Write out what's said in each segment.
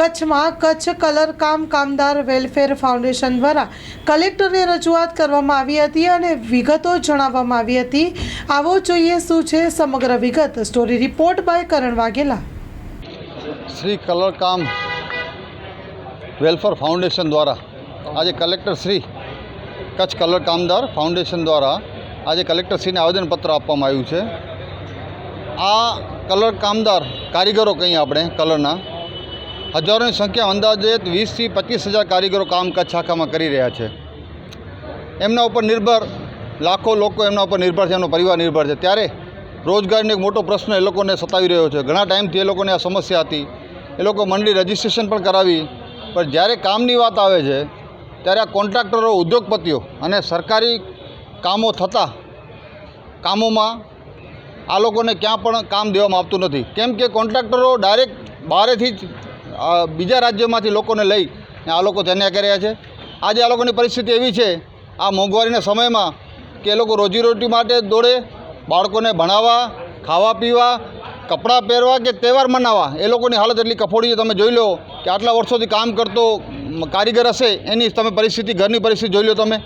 કચ્છમાં કચ્છ કલર કામ કામદાર વેલફેર ફાઉન્ડેશન દ્વારા કલેક્ટરને રજૂઆત કરવામાં આવી હતી અને વિગતો જણાવવામાં આવી હતી. આવો જોઈએ શું છે સમગ્ર વિગત. Story report by Karan Vaghela. Shri કલરકામ welfare foundation દ્વારા આજે કલેક્ટર શ્રી કચ્છ કલર કામદાર ફાઉન્ડેશન દ્વારા આજે કલેક્ટરશ્રીને આવેદનપત્ર આપવામાં આવ્યું છે. આ કલર કામદાર કારીગરો કહીએ આપણે કલરના હજારોની સંખ્યા અંદાજે વીસથી પચીસ હજાર કારીગરો કામ કચ્છ શાખામાં કરી રહ્યા છે. એમના ઉપર નિર્ભર, લાખો લોકો એમના ઉપર નિર્ભર છે, એમનો પરિવાર નિર્ભર છે. ત્યારે રોજગારીનો એક મોટો પ્રશ્ન એ લોકોને સતાવી રહ્યો છે. ઘણા ટાઈમથી એ લોકોને આ સમસ્યા હતી. એ લોકો મંડળી રજિસ્ટ્રેશન પણ કરાવી. પણ જ્યારે કામની વાત આવે છે, ત્યારે આ કોન્ટ્રાક્ટરો, ઉદ્યોગપતિઓ અને સરકારી કામો થતાં કામોમાં આ લોકોને ક્યાં પણ કામ દેવામાં આવતું નથી. કેમ કે કોન્ટ્રાક્ટરો ડાયરેક્ટ બહારેથી જ બીજા રાજ્યોમાંથી લોકોને લઈ આ લોકો ત્યાં કર્યા છે. આજે આ લોકોની પરિસ્થિતિ એવી છે, આ મોંઘવારીના સમયમાં કે એ લોકો રોજીરોટી માટે દોડે, બાળકોને ભણાવવા, ખાવા પીવા, કપડાં પહેરવા કે તહેવાર મનાવવા, એ લોકોની હાલત એટલી કફોડી તમે જોઈ લો કે આટલા વર્ષોથી કામ કરતો કારીગર હશે, એની તમે પરિસ્થિતિ, ઘરની પરિસ્થિતિ જોઈ લો તમે.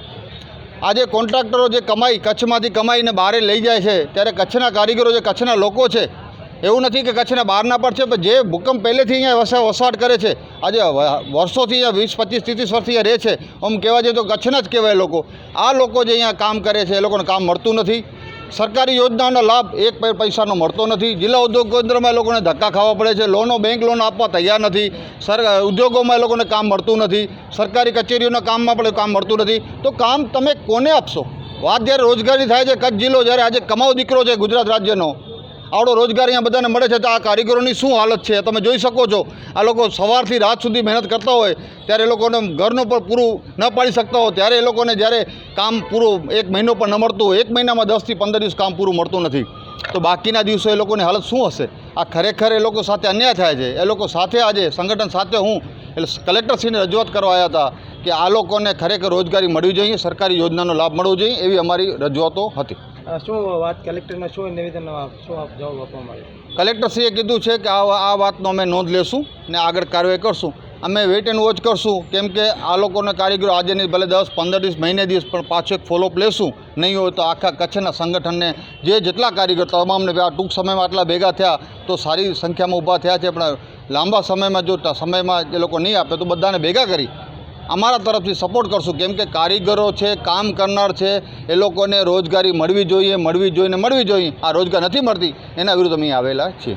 આજે કોન્ટ્રાક્ટરો જે કમાઈ, કચ્છમાંથી કમાઈને બહારે લઈ જાય છે, ત્યારે કચ્છના કારીગરો જે કચ્છના લોકો છે એવું નથી કે કચ્છના બહારના પણ છે, પણ જે ભૂકંપ પહેલેથી અહીંયા વસા વસવાટ કરે છે, આજે વર્ષોથી અહીંયા વીસ પચીસ ત્રીસ વર્ષથી અહીંયા રહે છે, આમ કહેવા જઈએ તો કચ્છના જ કહેવાય લોકો. આ લોકો જે અહીંયા કામ કરે છે, એ લોકોને કામ મળતું નથી. સરકારી યોજનાનો લાભ એક પૈસાનો મળતો નથી. જિલ્લા ઉદ્યોગ કેન્દ્રમાં લોકોને ધક્કા ખાવા પડે છે, લોનો, બેંક લોન આપવા તૈયાર નથી. સર ઉદ્યોગોમાં એ લોકોને કામ મળતું નથી. સરકારી કચેરીઓના કામમાં પણ કામ મળતું નથી. તો કામ તમે કોને આપશો? વાત જ્યારે રોજગારી થાય છે, કચ્છ જિલ્લો જ્યારે આજે કમાવ દીકરો છે ગુજરાત રાજ્યનો આવડો રોજગાર અહીંયા બધાને મળે છે. તો આ કારીગરોની શું હાલત છે? તમે જોઈ શકો છો. આ લોકો સવારથી રાત સુધી મહેનત કરતા હોય, ત્યારે એ લોકોને ઘરનું પણ પૂરું ન પાડી શકતા હોય. ત્યારે એ લોકોને જ્યારે કામ પૂરું એક મહિનો પણ ન મળતું એક મહિનામાં દસથી પંદર દિવસ કામ પૂરું મળતું નથી. તો બાકીના દિવસો એ લોકોની હાલત શું હશે? આ ખરેખર એ લોકો સાથે અન્યાય થાય છે. એ લોકો સાથે આજે સંગઠન સાથે હું એટલે કલેક્ટરશ્રીને રજૂઆત કરવા આવ્યા હતા કે આ લોકોને ખરેખર રોજગારી મળવી જોઈએ સરકારી યોજનાનો લાભ મળવો જોઈએ એવી અમારી રજૂઆતો હતી. શું વાત કલેક્ટરમાં શું નિવેદન શું આપ જવાબ આપવા આવ્યો? કલેક્ટરશ્રીએ કીધું છે કે આ આ વાતનો અમે નોંધ લેશું ને આગળ કાર્યવાહી કરશું. અમે વેઇટ એન્ડ વોચ કરશું. કેમ કે આ લોકોના કારીગરો આજે નહીં ભલે દસ, પંદર દિવસ, મહિને દિવસ પણ પાછો એક ફોલોઅપ લેશું. નહીં હોય તો આખા કચ્છના સંગઠનને જે જેટલા કારીગર તમામને આ ટૂંક સમયમાં આટલા ભેગા થયા, તો સારી સંખ્યામાં ઊભા થયા છે. પણ લાંબા સમયમાં જો સમયમાં એ લોકો નહીં આપે તો બધાને ભેગા કરી. અમારા તરફથી સપોર્ટ કરશું. કેમ કે કારીગરો છે, કામ કરનાર છે, એ લોકોને રોજગારી મળવી જોઈએ મળવી જોઈએ મળવી જોઈએ. આ રોજગાર નથી મળતી. એના વિરુદ્ધ અમે આવેલા છીએ.